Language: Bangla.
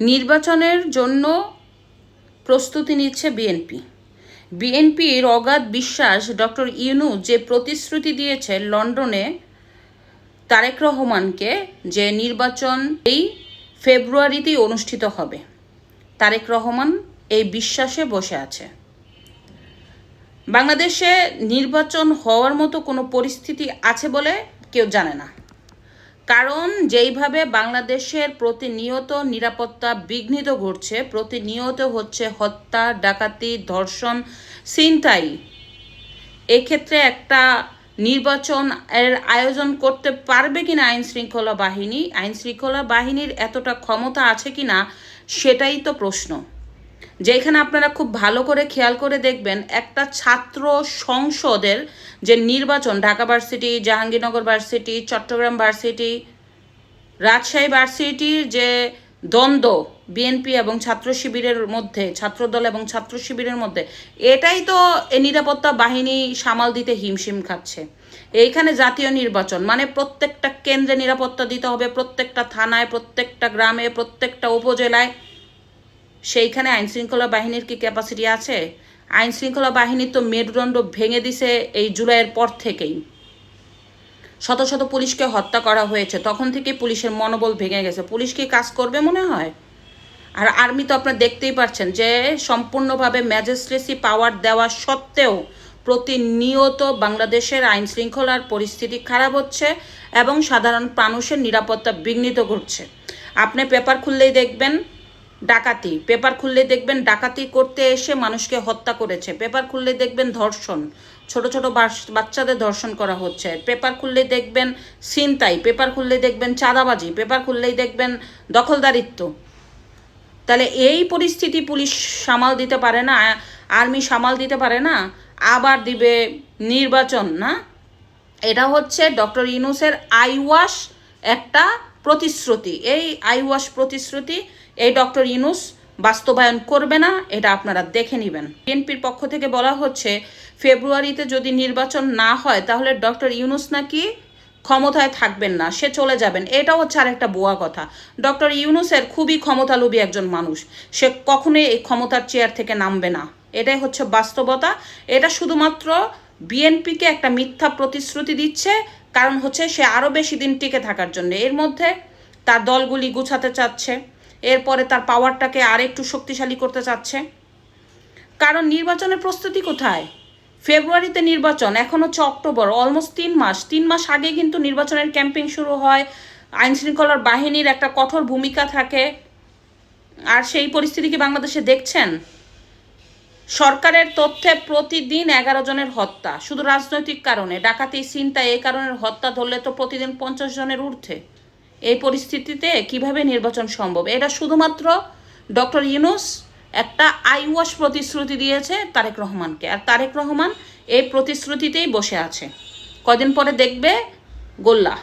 নির্বাচনের জন্য প্রস্তুতি নিচ্ছে বিএনপি। বিএনপির অগাধ বিশ্বাস ডক্টর ইউনু যে প্রতিশ্রুতি দিয়েছে লন্ডনে তারেক রহমানকে যে নির্বাচন এই ফেব্রুয়ারিতেই অনুষ্ঠিত হবে। তারেক রহমান এই বিশ্বাসে বসে আছে। বাংলাদেশে নির্বাচন হওয়ার মতো কোনো পরিস্থিতি আছে বলে কেউ জানে না। কারণ যেইভাবে বাংলাদেশের প্রতিনিয়ত নিরাপত্তা বিঘ্নিত ঘটছে, প্রতিনিয়ত হচ্ছে হত্যা, ডাকাতি, ধর্ষণ, ছিনতাই। এক্ষেত্রে একটা নির্বাচন এর আয়োজন করতে পারবে কিনা আইন শৃঙ্খলা বাহিনী, আইন শৃঙ্খলা বাহিনীর এতটা ক্ষমতা আছে কিনা, সেটাই তো প্রশ্ন। যেখানে আপনারা খুব ভালো করে খেয়াল করে দেখবেন একটা ছাত্র সংসদের যে নির্বাচন, Dhaka varsity, Jahangirnagar varsity, Chittagong varsity, Rajshahi ভার্সিটির যে দ্বন্দ্ব বিএনপি এবং ছাত্র শিবিরের মধ্যে, ছাত্রদল এবং ছাত্র শিবিরের মধ্যে, এটাই তো নিরাপত্তা বাহিনী সামাল দিতে হিমশিম খাচ্ছে। এইখানে জাতীয় নির্বাচন মানে প্রত্যেকটা কেন্দ্রে নিরাপত্তা দিতে হবে, প্রত্যেকটা থানায়, প্রত্যেকটা গ্রামে, প্রত্যেকটা উপজেলায় সেইখানে আইন শৃঙ্খলা বাহিনীর কি ক্যাপাসিটি আছে? আইন শৃঙ্খলা বাহিনীর তো মেরুদণ্ড ভেঙে দিছে এই জুলাইয়ের পর থেকেই। শত শত পুলিশকে হত্যা করা হয়েছে, তখন থেকে পুলিশের মনোবল ভেঙে গেছে। পুলিশ কি কাজ করবে মনে হয়? আর আর্মি তো আপনারা দেখতেই পাচ্ছেন যে সম্পূর্ণভাবে ম্যাজিস্ট্রেসি পাওয়ার দেওয়া সত্ত্বেও প্রতিনিয়ত বাংলাদেশের আইন শৃঙ্খলার পরিস্থিতি খারাপ হচ্ছে এবং সাধারণ মানুষের নিরাপত্তা বিঘ্নিত ঘটছে। আপনি পেপার খুললেই দেখবেন ডাকাতি। পেপার খুললে দেখবেন ডাকাতি করতে এসে মানুষকে হত্যা করেছে। পেপার খুললে দেখবেন ধর্ষণ। ছোট ছোট বাচ্চাদের ধর্ষণ করা হচ্ছে। পেপার খুললে দেখবেন ছিনতাই। পেপার খুললে দেখবেন চাঁদাবাজি। পেপার খুললেই দেখবেন দখলদারিত্ব। তাহলে এই পরিস্থিতি পুলিশ সামাল দিতে পারে না? আর্মি সামাল দিতে পারে না? আবার দিবে নির্বাচন, না? এটা হচ্ছে ডক্টর ইনুসের আইওয়াশ একটা প্রতিশ্রুতি। এই আইওয়াশ প্রতিশ্রুতি এই ডক্টর ইউনুস বাস্তবায়ন করবে না, এটা আপনারা দেখে নেবেন। বিএনপির পক্ষ থেকে বলা হচ্ছে, ফেব্রুয়ারিতে যদি নির্বাচন না হয়, তাহলে ডক্টর ইউনুস নাকি ক্ষমতায় থাকবেন না, সে চলে যাবেন। এটা হচ্ছে আর একটা বোয়া কথা। ডক্টর ইউনুসের খুবই ক্ষমতালোভী একজন মানুষ। সে কখনোই এই ক্ষমতার চেয়ার থেকে নামবে না। এটাই হচ্ছে বাস্তবতা। এটা শুধুমাত্র বিএনপিকে একটা মিথ্যা প্রতিশ্রুতি দিচ্ছে, কারণ হচ্ছে সে আরও বেশি দিন টিকে থাকার জন্য। এর মধ্যে তার দলগুলি গুছাতে চাচ্ছে। এরপরে তার পাওয়ারটাকে আর একটু শক্তিশালী করতে চাচ্ছে। কারণ নির্বাচনের প্রস্তুতি কোথায়? ফেব্রুয়ারিতে নির্বাচন, এখন হচ্ছে অক্টোবর অলমোস্ট তিন মাস। তিন মাস আগে কিন্তু নির্বাচনের ক্যাম্পেইন শুরু হয়, আইনশৃঙ্খলার বাহিনীর একটা কঠোর ভূমিকা থাকে। আর সেই পরিস্থিতি কি বাংলাদেশে দেখছেন? সরকারের তথ্যে প্রতিদিন এগারো জনের হত্যা, শুধু রাজনৈতিক কারণে। ডাকাতি চিন্তা এই কারণের হত্যা ধরলে তো প্রতিদিন পঞ্চাশ জনের ঊর্ধ্বে। এই পরিস্থিতিতে কীভাবে নির্বাচন সম্ভব? এটা শুধুমাত্র ডক্টর ইউনুস একটা আইওয়াশ প্রতিশ্রুতি দিয়েছে তারেক রহমানকে। আর তারেক রহমান এই প্রতিশ্রুতিতেই বসে আছে। কদিন পরে দেখবে গোল্লা।